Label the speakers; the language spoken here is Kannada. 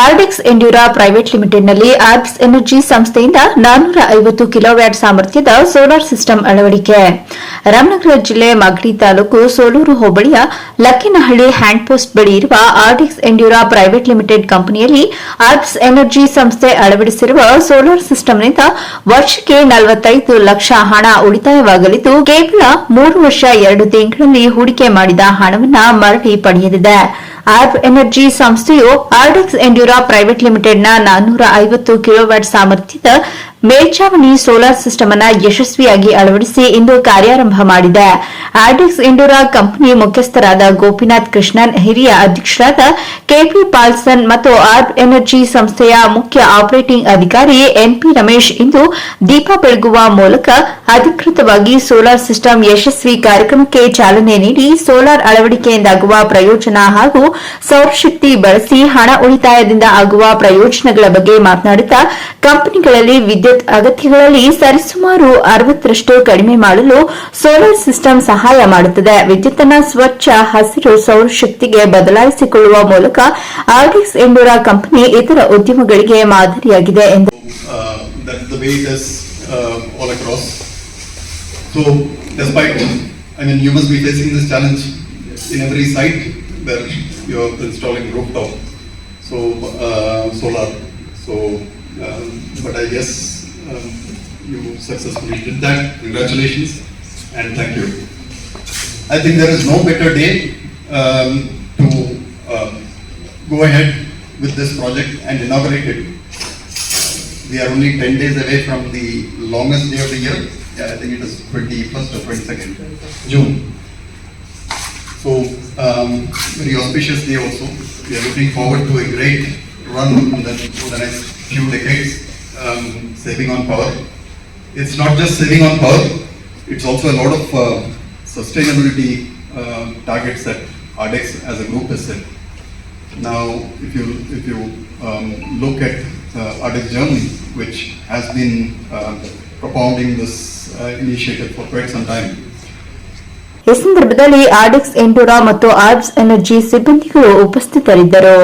Speaker 1: ಆರ್ಡಿಕ್ಸ್ ಎಂಡ್ಯೂರಾ ಪ್ರೈವೇಟ್ ಲಿಮಿಟೆಡ್ನಲ್ಲಿ ಆರ್ಬಿಸ್ ಎನರ್ಜಿ ಸಂಸ್ಥೆಯಿಂದ ನಾನ್ನೂರ ಐವತ್ತು ಕಿಲೋವ್ಯಾಟ್ ಸಾಮರ್ಥ್ಯದ ಸೋಲಾರ್ ಸಿಸ್ಟಮ್ ಅಳವಡಿಕೆ. ರಾಮನಗರ ಜಿಲ್ಲೆ ಮಾಗಡಿ ತಾಲೂಕು ಸೋಲೂರು ಹೋಬಳಿಯ ಲಕ್ಕಿನಹಳ್ಳಿ ಹ್ಯಾಂಡ್ ಪೋಸ್ಟ್ ಬಳಿ ಇರುವ ಆರ್ಡಿಕ್ಸ್ ಎಂಡ್ಯೂರಾ ಪ್ರೈವೇಟ್ ಲಿಮಿಟೆಡ್ ಕಂಪನಿಯಲ್ಲಿ ಆರ್ಬಿಸ್ ಎನರ್ಜಿ ಸಂಸ್ಥೆ ಅಳವಡಿಸಿರುವ ಸೋಲಾರ್ ಸಿಸ್ಟಂನಿಂದ ವರ್ಷಕ್ಕೆ ನಲವತ್ತೈದು ಲಕ್ಷ ಹಣ ಉಳಿತಾಯವಾಗಲಿದ್ದು, ಕೇವಲ ಮೂರು ವರ್ಷ ಎರಡು ತಿಂಗಳಲ್ಲಿ ಹೂಡಿಕೆ ಮಾಡಿದ ಹಣವನ್ನು ಮರಳಿ ಪಡೆಯಲಿದೆ. ಆರ್ಬ್ ಎನರ್ಜಿ ಸಂಸ್ಥೆಯು ಆರ್ಡೆಕ್ಸ್ ಎಂಡ್ಯೂರಾ ಪ್ರೈವೇಟ್ ಲಿಮಿಟೆಡ್ನ ನಾನ್ನೂರ ಐವತ್ತು ಕಿಲೋವ್ಯಾಟ್ ಸಾಮರ್ಥ್ಯದ ಮೇಲ್ಛಾವಣಿ ಸೋಲಾರ್ ಸಿಸ್ಟಮ್ ಅನ್ನು ಯಶಸ್ವಿಯಾಗಿ ಅಳವಡಿಸಿ ಇಂದು ಕಾರ್ಯಾರಂಭ ಮಾಡಿದೆ. ಆರ್ಡಿಕ್ಸ್ ಇಂಡೋರಾ ಕಂಪನಿ ಮುಖ್ಯಸ್ಥರಾದ ಗೋಪಿನಾಥ್ ಕೃಷ್ಣನ್, ಹಿರಿಯ ಅಧ್ಯಕ್ಷರಾದ ಕೆಪಿ ಪಾಲ್ಸನ್ ಮತ್ತು ಆರ್ಬ್ ಎನರ್ಜಿ ಸಂಸ್ಥೆಯ ಮುಖ್ಯ ಆಪರೇಟಿಂಗ್ ಅಧಿಕಾರಿ ಎನ್ಪಿ ರಮೇಶ್ ಇಂದು ದೀಪ ಬೆಳಗುವ ಮೂಲಕ ಅಧಿಕೃತವಾಗಿ ಸೋಲಾರ್ ಸಿಸ್ಟಮ್ ಯಶಸ್ವಿ ಕಾರ್ಯಕ್ರಮಕ್ಕೆ ಚಾಲನೆ ನೀಡಿ ಸೋಲಾರ್ ಅಳವಡಿಕೆಯಿಂದಾಗುವ ಪ್ರಯೋಜನ ಹಾಗೂ ಸೌರಶಕ್ತಿ ಬಳಸಿ ಹಣ ಉಳಿತಾಯದಿಂದ ಆಗುವ ಪ್ರಯೋಜನಗಳ ಬಗ್ಗೆ ಮಾತನಾಡುತ್ತಾ, ಕಂಪನಿಗಳಲ್ಲಿ ವಿದ್ಯುತ್ ಅಗತ್ಯಗಳಲ್ಲಿ ಸರಿಸುಮಾರು ಅರವತ್ತರಷ್ಟು ಕಡಿಮೆ ಮಾಡಲು ಸೋಲಾರ್ ಸಿಸ್ಟಮ್ ಸಹಾಯ ಮಾಡುತ್ತದೆ. ವಿದ್ಯುತ್ತನ್ನು ಸ್ವಚ್ಛ ಹಸಿರು ಸೌರಶಕ್ತಿಗೆ ಬದಲಾಯಿಸಿಕೊಳ್ಳುವ ಮೂಲಕ ಆರ್ಡಿಕ್ಸ್ ಎಂಬುರ ಕಂಪನಿ ಇತರ ಉದ್ಯಮಗಳಿಗೆ ಮಾದರಿಯಾಗಿದೆ ಎಂದು
Speaker 2: So, uh, solar. So, uh, but I guess um, you successfully did that. Congratulations and thank you. I think there is no better day um, to um, go ahead with this project and inaugurate it. We are only ten days away from the longest day of the year. Yeah, I think it is twenty-first or twenty-second, June. So, um, very auspicious day also. We are looking forward to a great run in the, for the next few decades, um, saving on power. It's not just saving on power, it's also a lot of uh, sustainability uh, targets that RDEX as a group has set. Now, if you, if you um, look at uh, Ardek's journey, which has been um, propounding this uh, initiative for quite some time,
Speaker 1: ಈ ಸಂದರ್ಭದಲ್ಲಿ ಆರ್ಡಿಕ್ಸ್ ಎಂಡೋರಾ ಮತ್ತು ಆರ್ಬ್ಸ್ ಎನರ್ಜಿ ಸಿಬ್ಬಂದಿಗಳು ಉಪಸ್ಥಿತರಿದ್ದರು